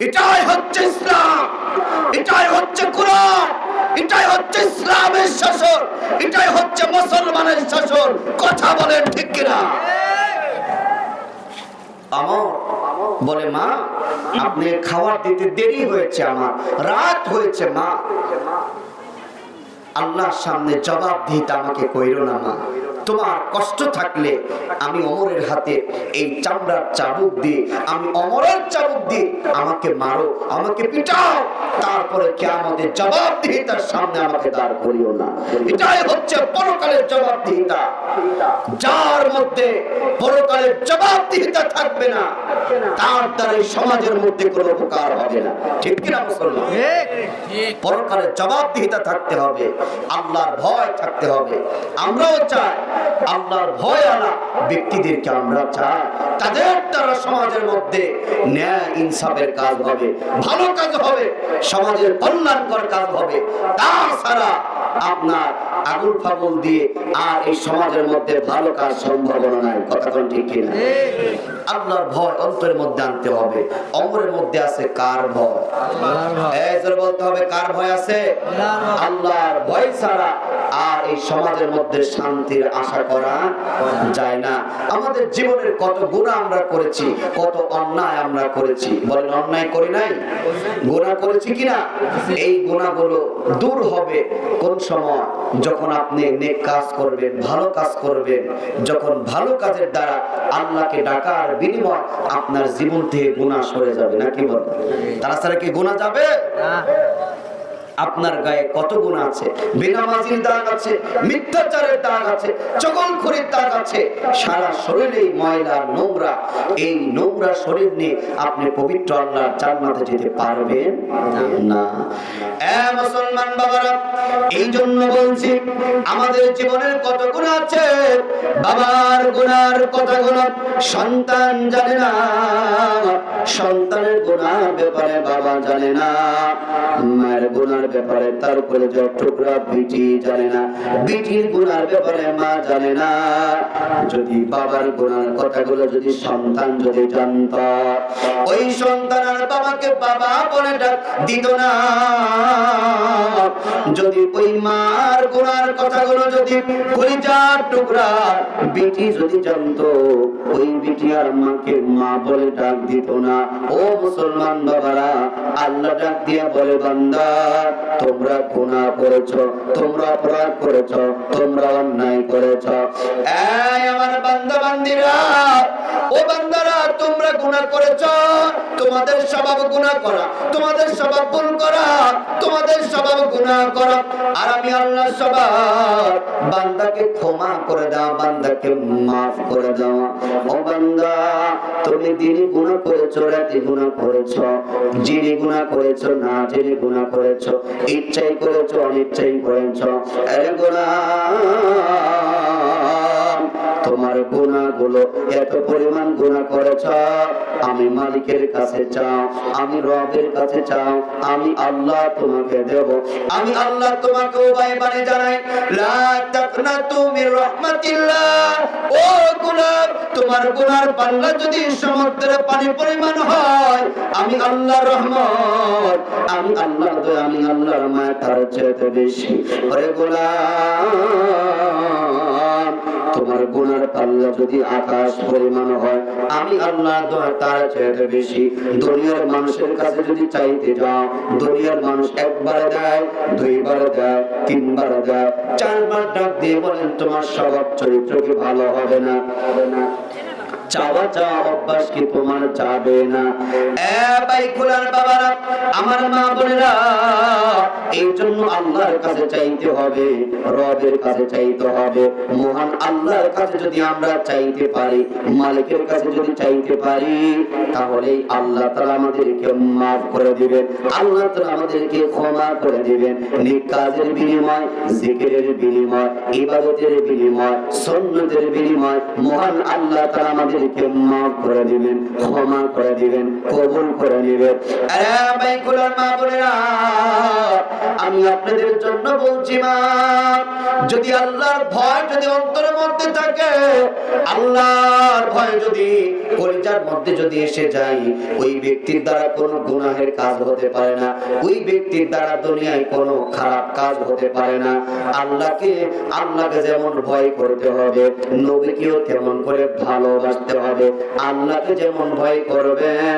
এটাই হচ্ছে ইসলাম। এটাই হচ্ছে কোরআন। এটাই হচ্ছে ইসলামের শাসন। এটাই হচ্ছে মুসলমানের শাসন। কথা বলেন ঠিক কিনা? আমার বলে, মা, আপনি খাবার দিতে দেরি হয়েছে আমার। রাত হয়েছে, মা। আল্লাহর সামনে জবাব দিতে আমাকে কইরো না, মা। তোমার কষ্ট থাকলে আমি অমরের হাতে এই চামড়ার চাবুক দিয়ে, আমি অমরের চাবুক দিয়ে আমাকে মারো, আমাকে পিটাও তারপরে কে আমাদের জবাব দিহিতার সামনে আমাকে দাঁড় করিও না। এটাই হচ্ছে পরকালের জবাবদিহিতা। যার মধ্যে পরকালের জবাবদিহিতা থাকবে না, তার দ্বারা এই সমাজের মধ্যে কোনো উপকার হবে না। ঠিক কিনা মুসলমান? পরকালের জবাবদিহিতা থাকতে হবে, আল্লাহর ভয় থাকতে হবে। আমরাও চাই, আল্লাহর ভয় আনা ব্যক্তিদেরকে আমরা চাই। তাদের দ্বারা সমাজের মধ্যে ন্যায় ইনসাফের কাজ হবে, ভালো কাজ হবে সমাজের কল্যাণকর কাজ হবে। তাছাড়া আপনার আগুন ফাগুল দিয়ে আর এই সমাজের মধ্যে ভালো কাজ সম্ভাবনা নাই। কথা কোন ঠিক কিনা আল্লাহর ভয় অন্তরের মধ্যে আনতে হবে। অমরের মধ্যে আছে কার ভয়? বলতে হবে, কার ভয় আছে? আল্লাহর ভয় ছাড়া আর এই সমাজের মধ্যে শান্তির আশা করা যায় না। আমাদের জীবনের কত গুণা আমরা করেছি, কত অন্যায় আমরা করেছি। বলেন, অন্যায় করি নাই? গুণা করেছি কিনা? এই গুণাগুলো দূর হবে। কোন সময় যখন আপনি নেক কাজ করবেন, ভালো কাজ করবেন, যখন ভালো কাজের দ্বারা আল্লাহকে ডাকার বিনিময় আপনার জীবন থেকে গুণা সরে যাবে নাকি বল ছাড়া কি গুণা যাবে? আপনার গায়ে কত গুণ আছে? বেনামাজির দাগ আছে, মিথ্যাচারের দাগ আছে চগলখড়ির দাগ আছে। সারা শরীরেই ময়লা, নোংরা। এই নোংরা শরীর নিয়ে আপনি পবিত্র আল্লাহর জান্নাতে যেতে পারবেন না। এ মুসলমান বাবারা এই জন্য বলছি, আমাদের জীবনের কত গুণ আছে? বাবার গুণার কথাগুলো সন্তান জানে না। সন্তানের গুণার ব্যাপারে বাবা জানে না। মায়ের গুণার ব্যাপারে তার উপরে বিটি জানে না বিটির ব্যাপারে মা জানে না। যদি বাবার কথাগুলো যদি সন্তান যদি জানত, ওই সন্তান আর বাবাকে বাবা বলে ডাক দিত না। যদি ওই মার গুণার কথাগুলো যদি কলিজার টুকরা বিটি যদি জানতো, ওই বিটি আর মাকে মা বলে ডাক দিত না। ও মুসলমান বাবারা, আল্লাহ ডাক দিয়ে বলে বান্দা তোমরা গুণা করেছ তোমরা অপরাধ করেছ তোমরা অন্যায় করেছ। আমার বান্ধবান্ধীরা ও বান্দারা, তোমরা গুনাহ করেছ। তোমাদের স্বভাব গুনাহ করা, তোমাদের স্বভাব ভুল করা, তোমাদের স্বভাব গুনাহ করা। আর আমি আল্লাহ স্বভাব। বান্দাকে ক্ষমা করে দাও, বান্দাকে মাফ করে দাও। ও বান্দা, তুমি দিনই গুনাহ করেছ, রাতে গুনাহ করেছ। জিনে গুনাহ করেছ, না জেনে গুনাহ করেছ। ইচ্ছাই করেছ, অনিচ্ছাই করেছ। আরে গুনাহ তোমার গুণাগুলো এত পরিমাণ গুণা করেছ, আমি মালিকের কাছে চাও, আমি রবের কাছে চাও, আমি আল্লাহ তোমাকে দেব। আমি আল্লাহ তোমাকে উপায় বানে জানাই মির রাহমাতিল্লাহ। ও গুনাহ তোমার গুনার পাল্লা যদি সমুদ্রের পানি পরিমাণ হয়, আমি আল্লাহ রহমত। আমি আল্লাহর দয়া আমি আল্লাহর মায়া তার চেয়ে বেশি। ওরে গোলাম, তোমার গুনার পাল্লা যদি আকাশ পরিমাণ হয়, আমি আল্লাহ দোয়া তার চাইতে বেশি। দুনিয়ার মানুষের কাছে যদি চাইতে যাও, দুনিয়ার মানুষ একবার দেয়, দুইবার দেয়, তিনবার দেয়, চারবার ডাক দিয়ে বলেন, তোমার স্বভাব চরিত্র কি ভালো হবে না হবে না? চাওয়া চাওয়া অভ্যাস কি তোমার যাবে না? বাবারা, আমার মা বোনেরা, এই জন্য আল্লাহর কাছে চাইতে হবে, রবের কাছে চাইতে হবে। মহান আল্লাহর কাছে যদি আমরা চাইতে পারি, মালিকের কাছে যদি চাইতে পারি তাহলে আল্লাহ তাআলা আমাদেরকে মাফ করে দিবেন, আল্লাহ তাআলা আমাদেরকে ক্ষমা করে দিবেন। কাজের বিনিময়, জিকিরের বিনিময়, ইবাদতের বিনিময়, সুন্নতের বিনিময়, মহান আল্লাহ তাআলা আমাদেরকে মাফ করে দিবেন, ক্ষমা করে দিবেন, কবুল করে নেবেন। আমি আপনাদের জন্য বলছি মা যদি আল্লাহর ভয় যদি অন্তরের মধ্যে থাকে, আল্লাহর ভয় যদি কলিজার মধ্যে যদি এসে যায়, ওই ব্যক্তির দ্বারা কোনো গুনাহের কাজ হতে পারে না, ওই ব্যক্তির দ্বারা দুনিয়ায় কোনো খারাপ কাজ হতে পারে না। আল্লাহকে আল্লাহকে যেমন ভয় করতে হবে, নবীকেও তেমন করে ভালোবাসতে হবে। আল্লাহকে যেমন ভয় করবেন,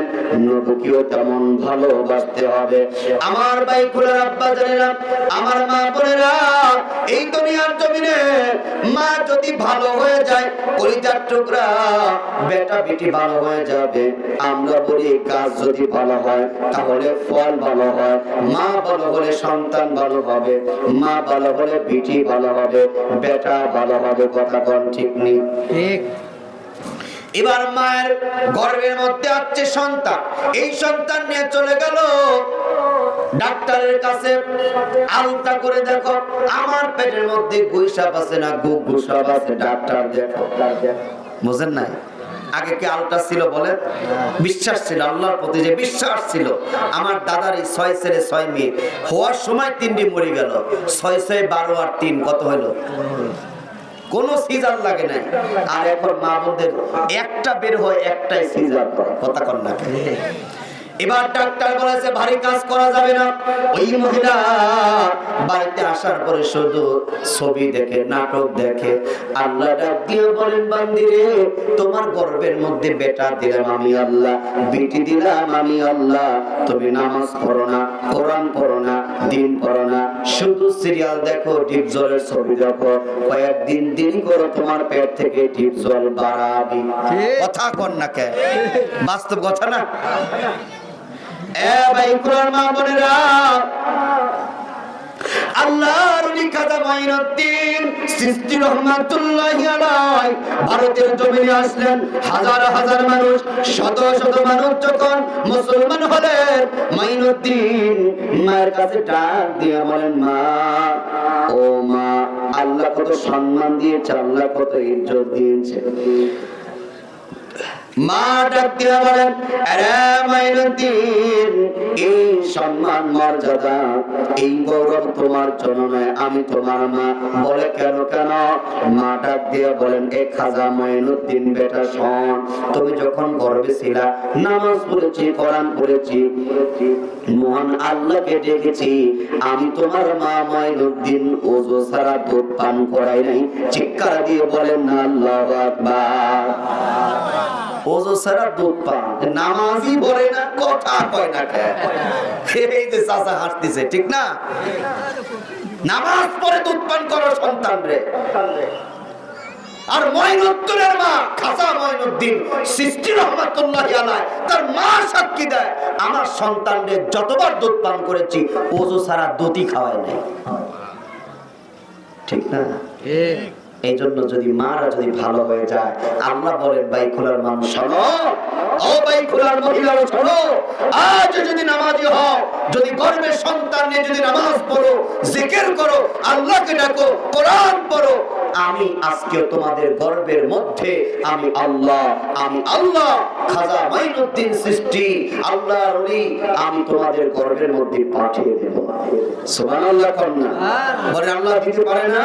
নবীকেও তেমন ভালোবাসতে হবে। আমার ভাই কুলার আব্বা জানেরা, আমার মা বোনেরা, এই দুনিয়ার জমিনে মা যদি ভালো হয়ে যায় কলিজার টুকরা বেটা বেটি ভালো হয়ে যাবে। আমরা বলি কাজ যদি ভালো হয় তাহলে ফল ভালো হয়। মা ভালো হলে সন্তান ভালো হবে মা ভালো হলে বেটি ভালো হবে বেটা ভালো হবে কথা কোন ঠিক নেই? ঠিক। এবার মায়ের গর্ভের মধ্যে আছে সন্তান। এই সন্তান নিয়ে চলে গেল ডাক্তারের কাছে আলতা করে দেখো, আমার পেটের মধ্যে গুইসাপ আছে না গু গুসাপ আছে, ডাক্তার দেখো। বুঝেন নাই? আগে কি আলটা ছিল বলে বিশ্বাস ছিল, আল্লাহর প্রতি যে বিশ্বাস ছিল। আমার দাদার এই ছয় ছেলে, ছয় মেয়ে, হওয়ার সময় তিনটি মরে গেল। ছয় ছয়, বারো আর তিন, কত হলো কোন সিজার লাগে নাই। আর এখন মা বোনদের একটা বের হয়, একটাই সিজার। কথা কর না কেন? এবার ডাক্তার বলেছে ভারী কাজ করা যাবে না। ওই মহিলা বাড়িতে আসার পরে শুধু ছবি দেখে নাটক দেখে। আল্লাহ ডাক দিয়ে বলেন বান্দিরে তোমার গর্বের মধ্যে বেটা দিলাম আমি আল্লাহ বিটি দিলাম আমি আল্লাহ। তুমি নামাজ পড়ো না কোরআন পড়ো না দিন পড়ো না। শুধু সিরিয়াল দেখো ডিপ জলের ছবি দেখো। কয়েকদিন দিন করো তোমার পেট থেকে ডিপ জল বাড়াবি। কথা কর না কে বাস্তব কথা না? ভারতের জমিনে আসলেন। হাজার হাজার মানুষ, শত শত মানুষ যখন মুসলমান হলেন মাইনুদ্দিন মায়ের কাছে ডাক দিয়ে বলেন, মা, ও মা, আল্লাহ কত সম্মান দিয়েছে, আল্লাহ কত ইজ্জত দিয়েছে। মা আমি তোমার মা। বলে কেন কেন? মা ডাক দিয়া বলেন, এ খাজা মাইনুদ্দিন, বেটা শোন, তুমি যখন গর্বে ছিলা, নামাজ পড়েছি, কোরআন পড়েছি, মহান আল্লাহকে ডেকেছি, আমি তোমার মা মাইনুদ্দিন, ওজো সারা দুধ পান করাই নাই। চিৎকার দিয়ে বলেন, আল্লাহ আকবার। ওজো ছাড়া দুধ পান নামাজই পড়ে না, কথা কয় না এই যে চাচা হাসতেছে, ঠিক না? নামাজ পড়ে দুধ পান করো সন্তান রে। আর মঈনুদ্দিনের মা, খাজা মঈনুদ্দিন সৃষ্টি রহমাতুল্লাহ আলাই তার মা সাক্ষী দেয়, আমার সন্তানদের যতবার দুধ পান করেছি, ওজো ছাড়া দুধই খাওয়ায় নাই। ঠিক না? ঠিক। এই জন্য যদি মারা যদি ভালো হয়ে যায় আল্লাহ বলেন ভাই খোলার মানুষ শোনো। ও ভাই খোলার মহিলা শোনো। আজ যদি নামাজি হও যদি গর্বের সন্তান নিয়ে যদি নামাজ পড়ো জিকির করো আল্লাহকে ডাকো কোরআন পড়ো আমি আজকে তোমাদের গর্বের মধ্যে আমি আল্লাহ আমি আল্লাহ খাজা মাইনুদ্দিন সৃষ্টি আল্লাহ রলি আমি তোমাদের গর্বের মধ্যে পাঠিয়ে দেব। সুবহানাল্লাহ কন্যা। বলে আল্লাহ দিতে পারে না?